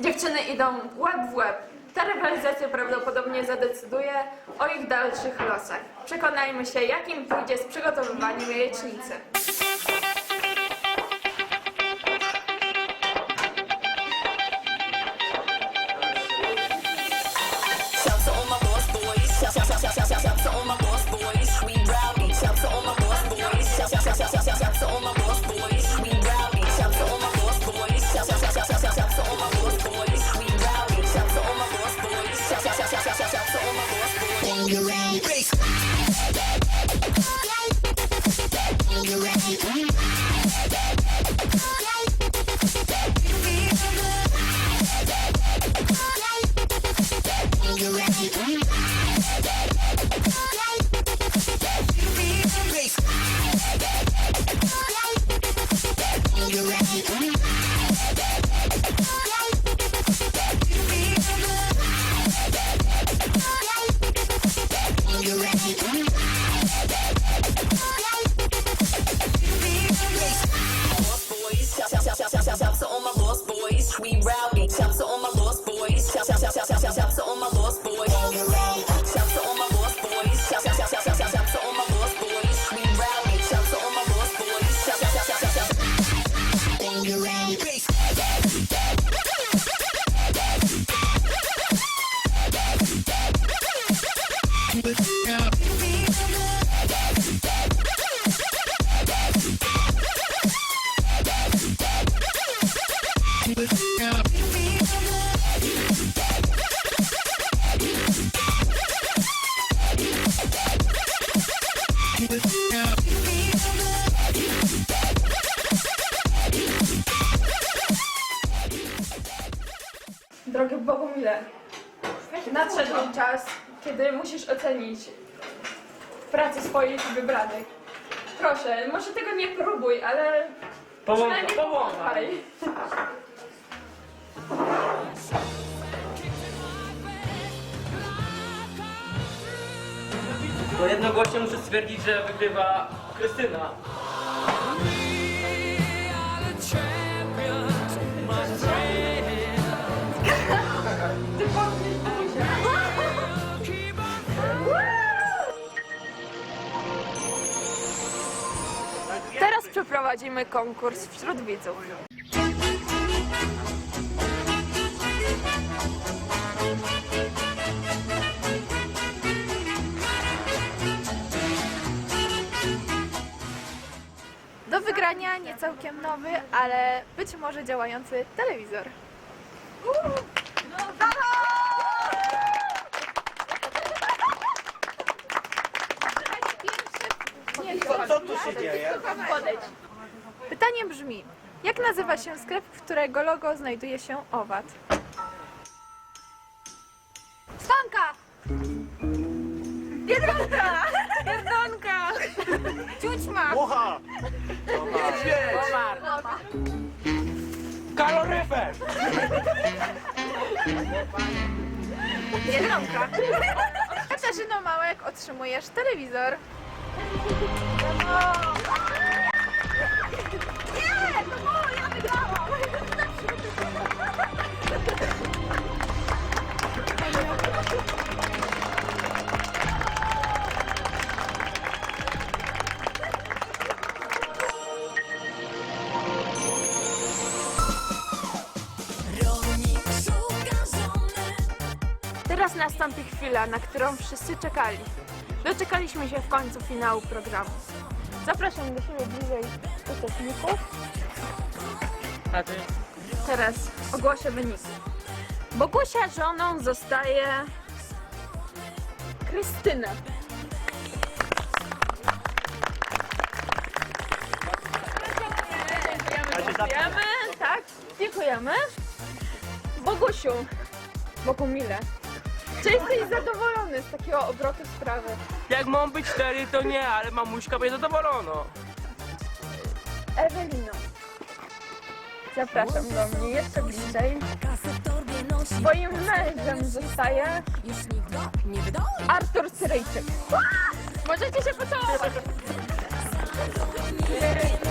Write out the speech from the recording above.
Dziewczyny idą łeb w łeb. Ta rywalizacja prawdopodobnie zadecyduje o ich dalszych losach. Przekonajmy się, jakim pójdzie z przygotowywaniem jajecznicy. Pracę swoich wybranych. Proszę, może tego nie próbuj, ale Połąka, przynajmniej. Bo jednogłośnie muszę stwierdzić, że wygrywa Krystyna. Teraz przeprowadzimy konkurs wśród widzów. Do wygrania nie całkiem nowy, ale być może działający telewizor. Jak nazywa się sklep, w którego logo znajduje się owad? Spanka! Biedronka! Biedronka! Ciućma! Mucha! Komar! Kaloryfer! Biedronka! Katarzyno Małek, otrzymujesz telewizor. Nie! Teraz nastąpi chwila, na którą wszyscy czekali. Doczekaliśmy się w końcu finału programu. Zapraszam do siebie bliżej uczestników. A ty? Teraz ogłoszę wyniki. Bogusia żoną zostaje Krystyna. Dziękujemy, tak, dziękujemy. Bogusiu, Bogumile, czy jesteś zadowolony z takiego obrotu sprawy? Jak mam być cztery, to nie, ale mamuśka będzie zadowolona. Ewelino, zapraszam do mnie jeszcze bliżej. Twoim mężem zostaje Już nikt go nie wydoi. Artur Cyryjczyk. Możecie się pocałować.